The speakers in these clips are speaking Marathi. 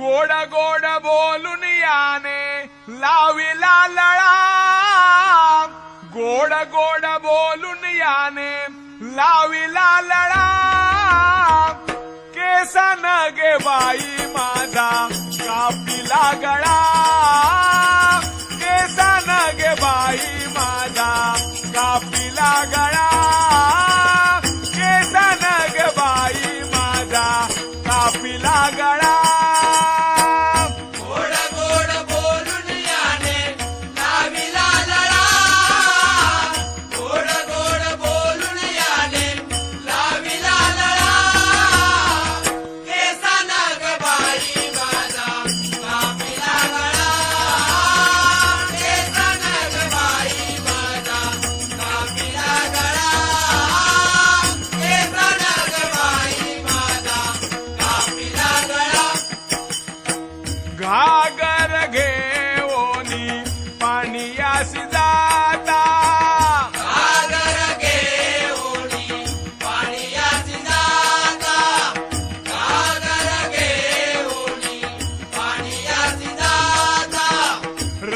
गोड गोड बोलून याने लाविला लळा गोड गोड बोलून याने लाविला लळा केसन गे बाई माझा कापिला गळा agarrar.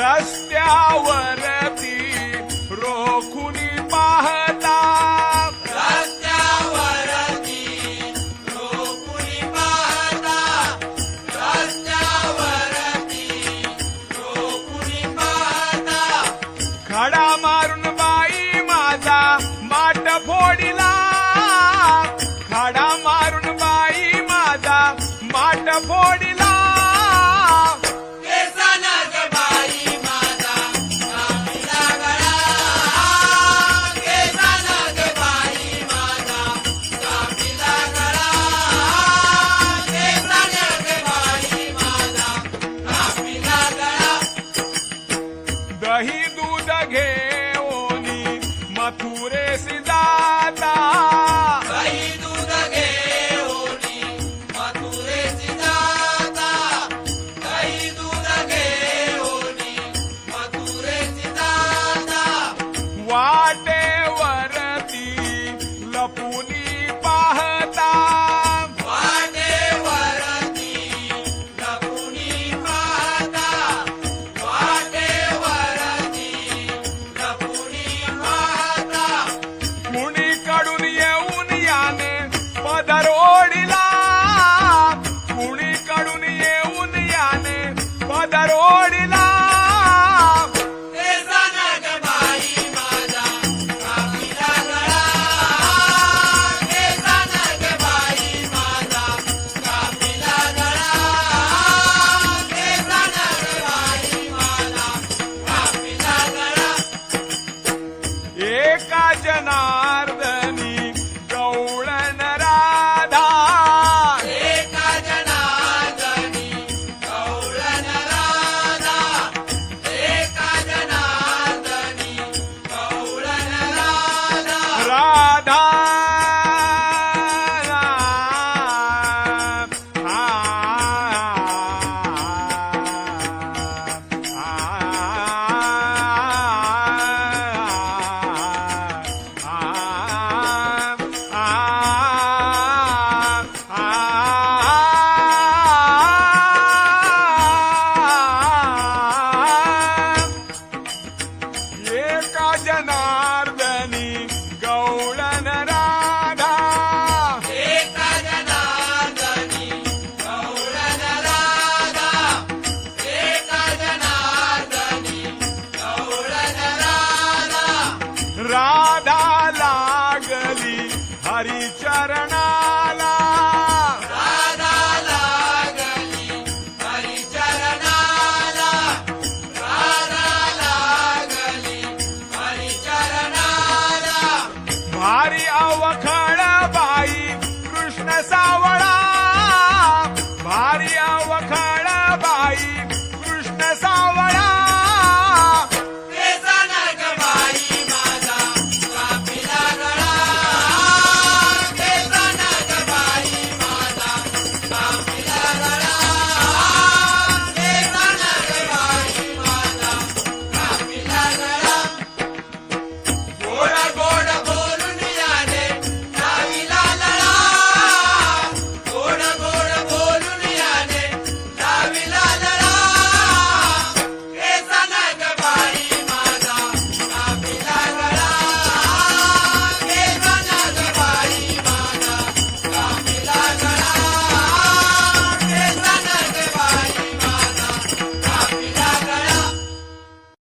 रस्त्यावरती रो die. sour